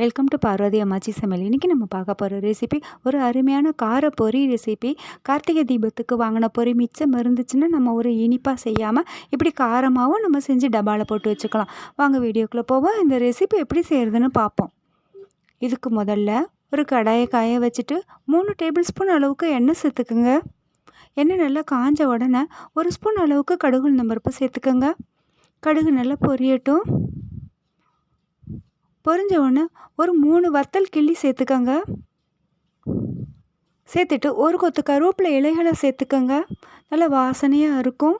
Welcome to Parvati அம்மாச்சி சமையல் இன்றைக்கி நம்ம பார்க்க போகிற ரெசிபி ஒரு அருமையான கார பொறி ரெசிபி கார்த்திகை தீபத்துக்கு வாங்கின பொரி மிச்சம் இருந்துச்சுன்னா நம்ம ஒரு இனிப்பாக செய்யாமல் இப்படி காரமாகவும் நம்ம செஞ்சு டப்பாவில் போட்டு வச்சுக்கலாம். வாங்க வீடியோக்குள்ளே போவோம். இந்த ரெசிபி எப்படி செய்கிறதுன்னு பார்ப்போம். இதுக்கு முதல்ல ஒரு கடாயை காய வச்சுட்டு மூணு டேபிள் ஸ்பூன் அளவுக்கு எண்ணெய் சேர்த்துக்குங்க. எண்ணெய் நல்லா காஞ்ச உடனே ஒரு ஸ்பூன் அளவுக்கு கடுகு நம்பருப்பு சேர்த்துக்கோங்க. கடுகு நல்லா பொரியட்டும். பொரிஞ்ச உடனே ஒரு மூணு வத்தல் கிள்ளி சேர்த்துக்கோங்க. சேர்த்துட்டு ஒரு கொத்து கருவேப்பிலை இலைகளை சேர்த்துக்கோங்க. நல்லா வாசனையாக இருக்கும்.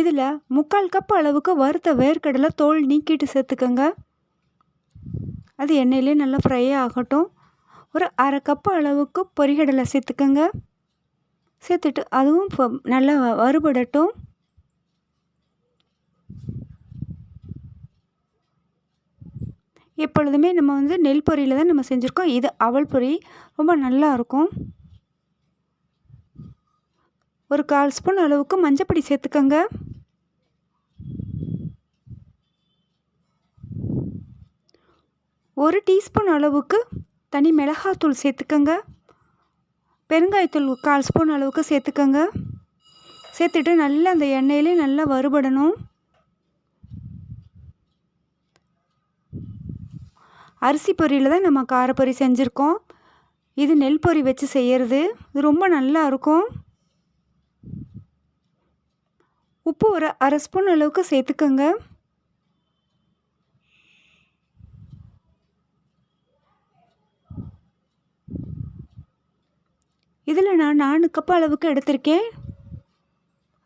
இதில் முக்கால் கப் அளவுக்கு வறுத்த வேர்க்கடலை தோல் நீக்கிட்டு சேர்த்துக்கோங்க. அது எண்ணெயிலே நல்லா ஃப்ரை ஆகட்டும். ஒரு அரை கப் அளவுக்கு பொரிகடலை சேர்த்துக்கோங்க. சேர்த்துட்டு அதுவும் நல்லா வறுபடட்டும். எப்பொழுதுமே நம்ம வந்து நெல் பொரியில் தான் நம்ம செஞ்சுருக்கோம். இது அவல் பொரி. ரொம்ப நல்லா இருக்கும். ஒரு கால் ஸ்பூன் அளவுக்கு மஞ்சப்பொடி சேர்த்துக்கோங்க. ஒரு டீஸ்பூன் அளவுக்கு தனி மிளகாத்தூள் சேர்த்துக்கோங்க. பெருங்காயத்தூள் கால் ஸ்பூன் அளவுக்கு சேர்த்துக்கோங்க. சேர்த்துட்டு நல்லா அந்த எண்ணெயிலே நல்லா வறுபடணும். அரிசி பொரியில் தான் நம்ம காரப்பொரி செஞ்சுருக்கோம். இது நெல் பொரி வச்சு செய்கிறது இது ரொம்ப நல்லா இருக்கும். உப்பு ஒரு அரை ஸ்பூன் அளவுக்கு சேர்த்துக்கோங்க. இதில் நான் நாலு கப் அளவுக்கு எடுத்திருக்கேன்.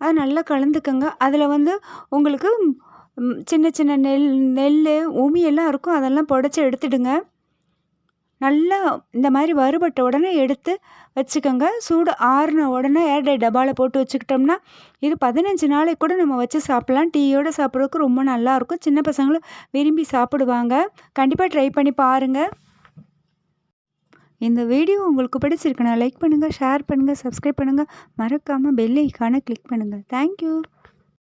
அது நல்லா கலந்துக்கோங்க. அதில் வந்து உங்களுக்கு சின்ன சின்ன நெல் நெல் உமியெல்லாம் இருக்கும். அதெல்லாம் புடச்சி எடுத்துடுங்க. நல்லா இந்த மாதிரி வறுபட்ட உடனே எடுத்து வச்சுக்கோங்க. சூடு ஆறின உடனே ஏர்டை டப்பாவில் போட்டு வச்சுக்கிட்டோம்னா இது பதினஞ்சு நாளைக்கு கூட நம்ம வச்சு சாப்பிட்லாம். டீயோடு சாப்பிட்றதுக்கு ரொம்ப நல்லாயிருக்கும் சின்ன பசங்களும் விரும்பி சாப்பிடுவாங்க. கண்டிப்பாக ட்ரை பண்ணி பாருங்கள் இந்த வீடியோ உங்களுக்கு பிடிச்சிருக்குன்னா லைக் பண்ணுங்கள் ஷேர் பண்ணுங்கள் சப்ஸ்கிரைப் பண்ணுங்கள் மறக்காமல் பெல் ஐக்கானை கிளிக் பண்ணுங்கள் தேங்க்யூ